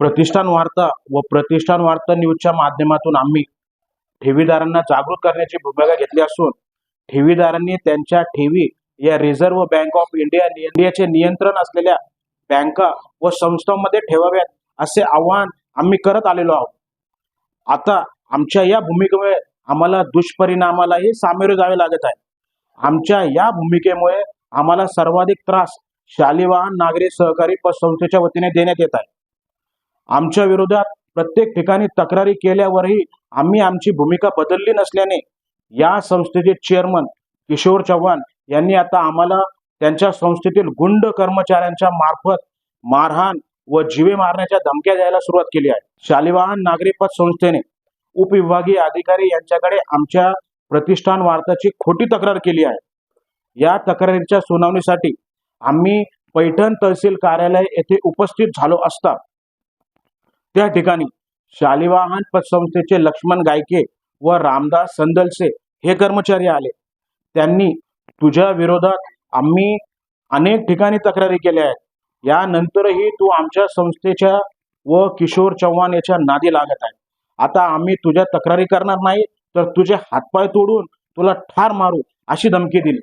प्रतिष्ठान वार्ता व प्रतिष्ठान वार्ता न्यूजच्या माध्यमातून आम्ही ठेवीदारांना जागृत करण्याची भूमिका घेतली असून ठेवीदारांनी त्यांच्या ठेवी या रिझर्व्ह बँक ऑफ इंडिया इंडियाचे नियंत्रण असलेल्या बँका व संस्थांमध्ये ठेवाव्यात असे आवाहन आम्ही करत आलेलो आहोत. आता आमच्या या भूमिकेमुळे आम्हाला दुष्परिणामालाही सामोरे जावे लागत आहे. आमच्या या भूमिकेमुळे आम्हाला सर्वाधिक त्रास शालिवाहन नागरी सहकारी पतसंस्थेच्या वतीने देण्यात येत आहे. आमच्या विरोधात प्रत्येक ठिकाणी तक्रारी केल्यावरही आम्ही आमची भूमिका बदलली नसल्याने या संस्थेचे चेअरमन किशोर चव्हाण यांनी आता आम्हाला त्यांच्या संस्थेतील गुंड कर्मचाऱ्यांच्या मार्फत मारहाण व जीवे मारण्याच्या धमक्या द्यायला सुरुवात केली आहे. शालिवाहन नागरी पतसंस्थेने उपविभागीय अधिकारी यांच्याकडे आमच्या प्रतिष्ठान वार्ताची खोटी तक्रार केली आहे. या तक्रारीच्या सुनावणीसाठी आम्ही पैठण तहसील कार्यालय येथे उपस्थित झालो असता त्या ठिकाणी शालिवाहन पतसंस्थेचे लक्ष्मण गायके व रामदास संदलसे हे कर्मचारी आले. त्यांनी तुझ्या विरोधात आम्ही अनेक ठिकाणी तक्रारी केल्या आहेत. यानंतरही तू आमच्या संस्थेच्या व किशोर चव्हाण याच्या नादी लागत आहे. आता आम्ही तुझ्या तक्रारी करणार नाही तर तुझे हातपाय तोडून तुला ठार मारू अशी धमकी दिली.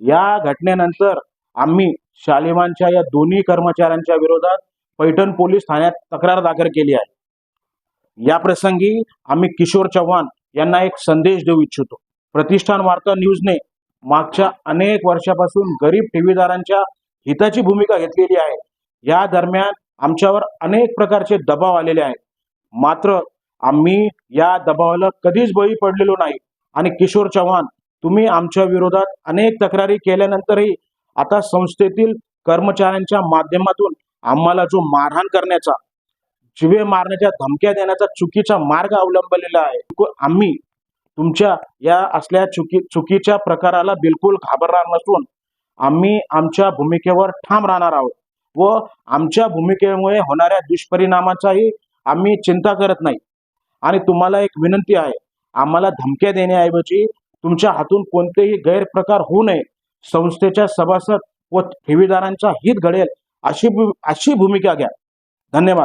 या घटनेनंतर आम्ही शालिवानच्या या दोन्ही कर्मचाऱ्यांच्या विरोधात पैठण पोलीस ठाण्यात तक्रार दाखल केली आहे. या प्रसंगी आम्ही किशोर चव्हाण यांना एक संदेश देऊ इच्छितो. प्रतिष्ठान वार्ता न्यूजने मागच्या अनेक वर्षापासून गरीब ठेवीदारांच्या हिताची भूमिका घेतलेली आहे. या दरम्यान आमच्यावर अनेक प्रकारचे दबाव आलेले आहेत. मात्र आम्ही या दबावाला कधीच बळी पडलेलो नाही. आणि किशोर चव्हाण तुम्ही आमच्या विरोधात अनेक तक्रारी केल्यानंतरही आता संस्थेतील कर्मचाऱ्यांच्या माध्यमातून आम्हाला जो मारहाण करण्याचा जीवे मारण्याच्या धमक्या देण्याचा चुकीचा मार्ग अवलंबलेला आहे. आम्ही तुमच्या या असल्या चुकी चुकीच्या प्रकाराला बिलकुल घाबरणार नसून आम्ही आमच्या भूमिकेवर ठाम राहणार आहोत व आमच्या भूमिकेमुळे होणाऱ्या दुष्परिणामाचाही आम्ही चिंता करत नाही. आणि तुम्हाला एक विनंती आहे आम्हाला धमक्या देण्याऐवजी तुमच्या हातून कोणतेही गैरप्रकार होऊ नये. संस्थेच्या सभासद व ठेवीदारांचा हित घडेल अशी अशी भूमिका घ्या. धन्यवाद.